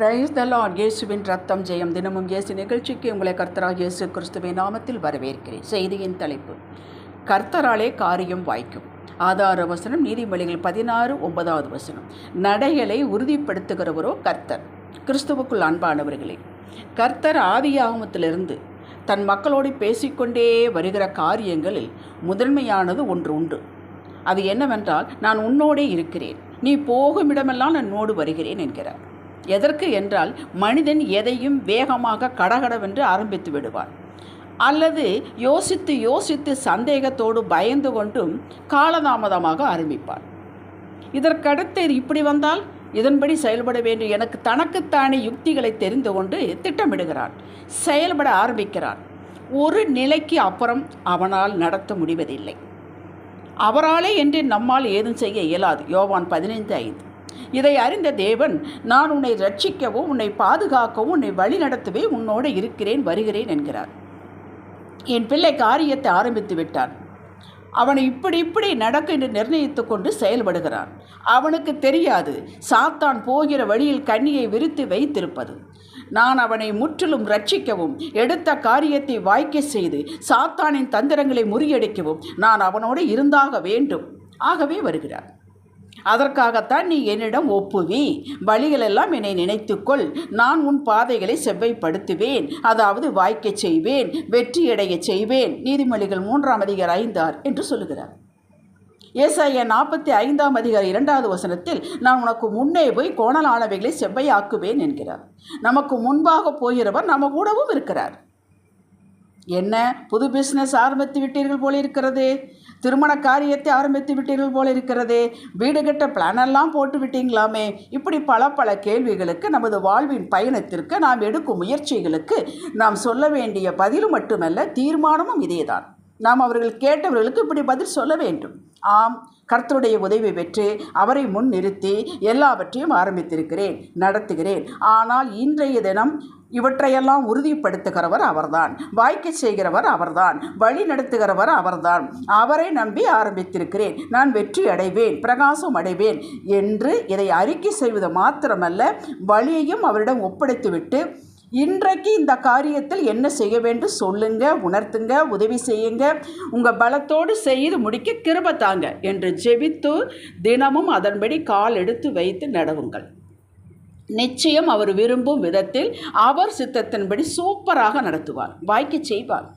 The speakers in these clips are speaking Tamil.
பிரைஸ் த லார்ட் இயேசுவின் ரத்தம் ஜெயம் தினமும் இயேசு நிகழ்ச்சிக்கு உங்களை கர்த்தராக இயேசு கிறிஸ்துவின் நாமத்தில் வரவேற்கிறேன். செய்தியின் தலைப்பு கர்த்தராலே காரியம் வாய்க்கும். ஆதார வசனம் நீதிமொழிகள் பதினாறு ஒன்பதாவது வசனம். நடைகளை உறுதிப்படுத்துகிறவரோ கர்த்தர். கிறிஸ்துவுக்குள் அன்பானவர்களே கர்த்தர் ஆதியாகமத்திலிருந்து தன் மக்களோடு பேசிக்கொண்டே வருகிற காரியங்களில் முதன்மையானது ஒன்று உண்டு. அது என்னவென்றால் நான் உன்னோடே இருக்கிறேன். நீ போகும் இடமெல்லாம் நான் நோடு வருகிறேன் என்கிறார். எதற்கு என்றால் மனிதன் எதையும் வேகமாக கடகடவென்று ஆரம்பித்து விடுவான். அல்லது யோசித்து யோசித்து சந்தேகத்தோடு பயந்து கொண்டும் காலதாமதமாக ஆரம்பிப்பான். இதற்கடுத்து இப்படி வந்தால் இதன்படி செயல்பட வேண்டும் எனக்கு தனக்குத்தானே யுக்திகளை தெரிந்து கொண்டு திட்டமிடுகிறான் செயல்பட ஆரம்பிக்கிறான். ஒரு நிலைக்கு அப்புறம் அவனால் நடத்த முடிவதில்லை. அவராலே என்று நம்மால் ஏதும் செய்ய இயலாது. யோவான் பதினைந்து ஐந்து. இதை அறிந்த தேவன் நான் உன்னை ரட்சிக்கவும் உன்னை பாதுகாக்கவும் உன்னை வழிநடத்தவே உன்னோடு இருக்கிறேன் வருகிறேன் என்கிறார். என் பிள்ளை காரியத்தை ஆரம்பித்து விட்டான். அவனை இப்படி இப்படி நடக்கும் என்று நிர்ணயித்து கொண்டு செயல்படுகிறான். அவனுக்கு தெரியாது சாத்தான் போகிற வழியில் கண்ணியை விரித்து வைத்திருப்பது. நான் அவனை முற்றிலும் ரட்சிக்கவும் எடுத்த காரியத்தை வாய்க்க செய்து சாத்தானின் தந்திரங்களை முறியடிக்கவும் நான் அவனோடு இருந்தாக வேண்டும். ஆகவே வருகிறார். அதற்காகத்தான் நீ என்னிடம் ஒப்புவி வழிகளெல்லாம் என்னை நினைத்துக்கொள். நான் உன் பாதைகளை செவ்வைப்படுத்துவேன். அதாவது வாய்க்கச் செய்வேன். வெற்றியடைய செய்வேன். நீதிமொழிகள் மூன்றாம் அதிகார் ஐந்தார் என்று சொல்லுகிறார். ஏசாய நாற்பத்தி ஐந்தாம் அதிகார இரண்டாவது வசனத்தில் நான் உனக்கு முன்னே போய் கோணலானவைகளை செவ்வையாக்குவேன் என்கிறார். நமக்கு முன்பாக போகிறவர் நம்ம கூடவும் இருக்கிறார். என்ன? புது பிஸ்னஸ் ஆரம்பித்து விட்டீர்கள் போல இருக்கிறது திருமண காரியத்தை ஆரம்பித்து விட்டீர்கள் போல இருக்கிறதே. வீடு கட்ட பிளானெல்லாம் போட்டு விட்டீங்களாமே. இப்படி பல பல கேள்விகளுக்கு நமது வாழ்வின் பயணத்திற்கு நாம் எடுக்கும் முயற்சிகளுக்கு நாம் சொல்ல வேண்டிய பதிலும் மட்டுமல்ல தீர்மானமும் இதேதான். நாம் அவர்கள் கேட்டவர்களுக்கு இப்படி பதில் சொல்ல வேண்டும். ஆம் கர்த்தருடைய உதவி பெற்று அவரை முன் நிறுத்தி எல்லாவற்றையும் ஆரம்பித்திருக்கிறேன் நடத்துகிறேன். ஆனால் இன்றைய தினம் இவற்றையெல்லாம் உறுதிப்படுத்துகிறவர் அவர்தான் வாய்க்க செய்கிறவர் அவர்தான் வழி நடத்துகிறவர் அவர்தான். அவரை நம்பி ஆரம்பித்திருக்கிறேன் நான் வெற்றி அடைவேன் பிரகாசம் அடைவேன் என்று இதை அறிக்கை செய்வது மாத்திரமல்ல வழியையும் அவரிடம் ஒப்படைத்துவிட்டு இன்றைக்கு இந்த காரியத்தில் என்ன செய்ய வேண்டும் சொல்லுங்க உணர்த்துங்க உதவி செய்யுங்க. உங்கள் பலத்தோடு செய்து முடிக்க கிருப தாங்க என்று ஜெபித்து தினமும் அதன்படி கால் எடுத்து வைத்து நடவுங்கள். நிச்சயம் அவர் விரும்பும் விதத்தில் அவர் சித்தத்தின்படி சூப்பராக நடத்துவார். வாய்க்கு செய்வார்.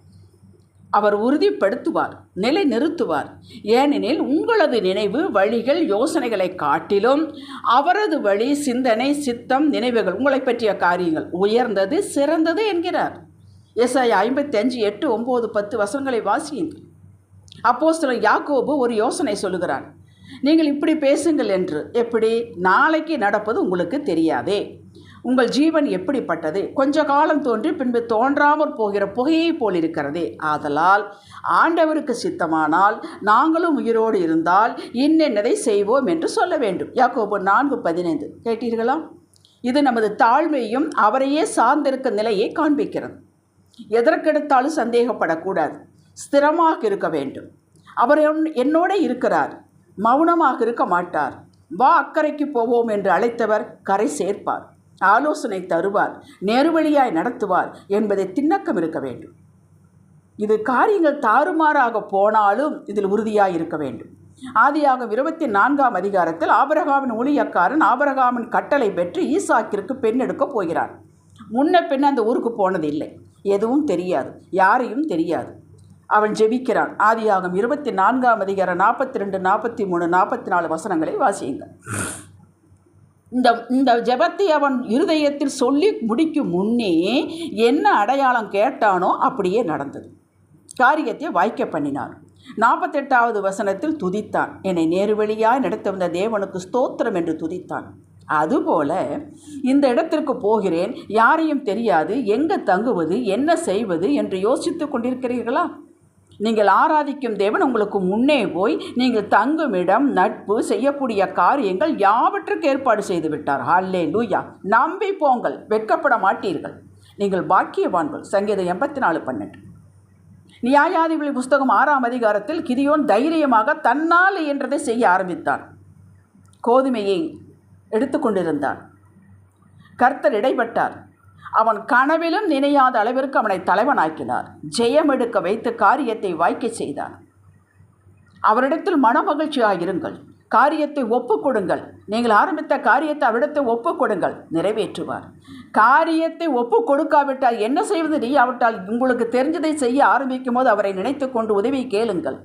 அவர் உறுதிப்படுத்துவார் நிலை நிறுத்துவார் ஏனெனில் உங்களது நினைவு வழிகள் யோசனைகளை காட்டிலும் அவரது வழி சிந்தனை சித்தம் நினைவுகள் உங்களை பற்றிய காரியங்கள். உயர்ந்தது சிறந்தது என்கிறார். எஸ்ஐ ஐம்பத்தி அஞ்சு எட்டு ஒம்பது பத்து வசனங்களை வாசியுங்கள். சில யாக்கோபு ஒரு யோசனை சொல்லுகிறான் நீங்கள் இப்படி பேசுங்கள் என்று. எப்படி? நாளைக்கு நடப்பது உங்களுக்கு தெரியாதே. உங்கள் ஜீவன் எப்படிப்பட்டது? கொஞ்ச காலம் தோன்றி பின்பு தோன்றாமற் போகிற புகையை போல் இருக்கிறதே. ஆதலால் ஆண்டவருக்கு சித்தமானால் நாங்களும் உயிரோடு இருந்தால் இன்னென்னதை செய்வோம் என்று சொல்ல வேண்டும். யாக்கோபு நான்கு பதினைந்து. கேட்டீர்களா? இது நமது தாழ்மையும் அவரையே சார்ந்திருக்க நிலையை காண்பிக்கிறது. எதற்கெடுத்தாலும் சந்தேகப்படக்கூடாது. ஸ்திரமாக இருக்க வேண்டும். அவர் என்னோட இருக்கிறார். மௌனமாக இருக்க மாட்டார். வா அக்கறைக்கு போவோம் என்று அழைத்தவர் கரை சேர்ப்பார். ஆலோசனை தருவார் நேர்வழியாய் நடத்துவார் என்பதை திண்ணக்கம் இருக்க வேண்டும். இது காரியங்கள் தாறுமாறாக போனாலும் இதில் உறுதியாக இருக்க வேண்டும். ஆதியாகும் இருபத்தி நான்காம் அதிகாரத்தில் ஆபரகாமின் ஊழியக்காரன் ஆபரகாமின் கட்டளை பெற்று ஈசாக்கிற்கு பெண் எடுக்கப் போகிறான். முன்ன பெண் அந்த ஊருக்கு போனது இல்லை எதுவும் தெரியாது. யாரையும் தெரியாது. அவன் ஜெபிக்கிறான். ஆதியாகும் இருபத்தி நான்காம் அதிகாரம் நாற்பத்தி ரெண்டு நாற்பத்தி மூணு நாற்பத்தி நாலு வசனங்களை வாசியுங்கள். இந்த இந்த ஜபத்தை அவன் இருதயத்தில் சொல்லி முடிக்கும் முன்னே என்ன அடையாளம் கேட்டானோ அப்படியே நடந்தது. காரியத்தை வாய்க்க பண்ணினான் நாற்பத்தெட்டாவது வசனத்தில் துதித்தான். என்னை நேர்வழியாய் நடத்த வந்த தேவனுக்கு ஸ்தோத்திரம் என்று துதித்தான். அதுபோல இந்த இடத்திற்கு போகிறேன் யாரையும் தெரியாது எங்கே தங்குவது என்ன செய்வது என்று யோசித்து கொண்டிருக்கிறீர்களா? நீங்கள் ஆராதிக்கும் தேவன் உங்களுக்கு முன்னே போய் நீங்கள் தங்கும் இடம் நட்பு செய்யக்கூடிய காரியங்கள் யாவற்றுக்கு ஏற்பாடு செய்து விட்டார். ஹால்லே லூயா நம்பி போங்கள் வெட்கப்பட மாட்டீர்கள். நீங்கள் பாக்கியவான்கள். சங்கீதம் எண்பத்தி நாலு பன்னெண்டு. நியாயாதிபதி புஸ்தகம் ஆறாம் அதிகாரத்தில் கிதியோன் தைரியமாக தன்னால் என்றதை செய்ய ஆரம்பித்தான் கோதுமையை எடுத்துக்கொண்டிருந்தான் கர்த்தர் இடைப்பட்டார். அவன் கனவிலும் நினையாத அளவிற்கு அவனை தலைவனாக்கினார். ஜெயம் எடுக்க வைத்து காரியத்தை வாய்க்க செய்தார். அவரிடத்தில் மனமகிழ்ச்சியாக இருங்கள் காரியத்தை ஒப்புக்கொடுங்கள் நீங்கள் ஆரம்பித்த காரியத்தை அவரிடத்தை ஒப்புக்கொடுங்கள் நிறைவேற்றுவார். காரியத்தை ஒப்பு கொடுக்காவிட்டால் என்ன செய்வது? நீ அவட்டால் உங்களுக்கு தெரிஞ்சதை செய்ய ஆரம்பிக்கும் போது அவரை நினைத்து கொண்டு உதவி கேளுங்கள்.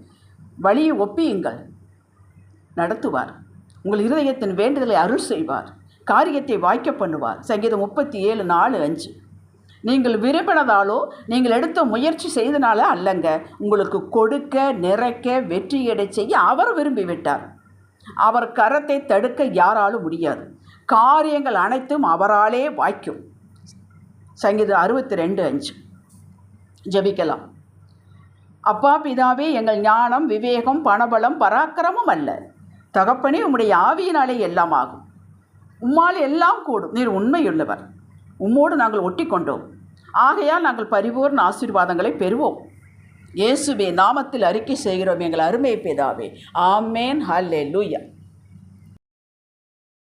வழியை ஒப்பியுங்கள். நடத்துவார். உங்கள் இருதயத்தின் வேண்டுதலை அருள் செய்வார். காரியத்தை வாய்க்க பண்ணுவார். சங்கீதம் முப்பத்தி ஏழு நாலு அஞ்சு. நீங்கள் விரும்பினதாலோ நீங்கள் எடுத்த முயற்சி செய்தனால அல்லங்க. உங்களுக்கு கொடுக்க நிறைக்க வெற்றியடை செய்ய அவர் விரும்பிவிட்டார். அவர் கரத்தை தடுக்க யாராலும் முடியாது. காரியங்கள் அனைத்தும் அவராலே வாய்க்கும். சங்கீதம் அறுபத்தி ரெண்டு அஞ்சு. ஜெபிக்கலாம். அப்பா பிதாவே எங்கள் ஞானம் விவேகம் பணபலம் பராக்கிரமம் அல்ல. தகப்பனே உம்முடைய ஆவியினாலே எல்லாம் ஆகும். உம்மால் எல்லாம் கூடும். நீர் உண்மையுள்ளவர். உம்மோடு நாங்கள் ஒட்டி கொண்டோம் ஆகையால் நாங்கள் பரிபூர்ண ஆசீர்வாதங்களை பெறுவோம். இயேசுவே நாமத்தில் அறிக்கை செய்கிறோம். எங்கள் அருமை பேதாவே. ஆமேன். ஹல்லே லூயா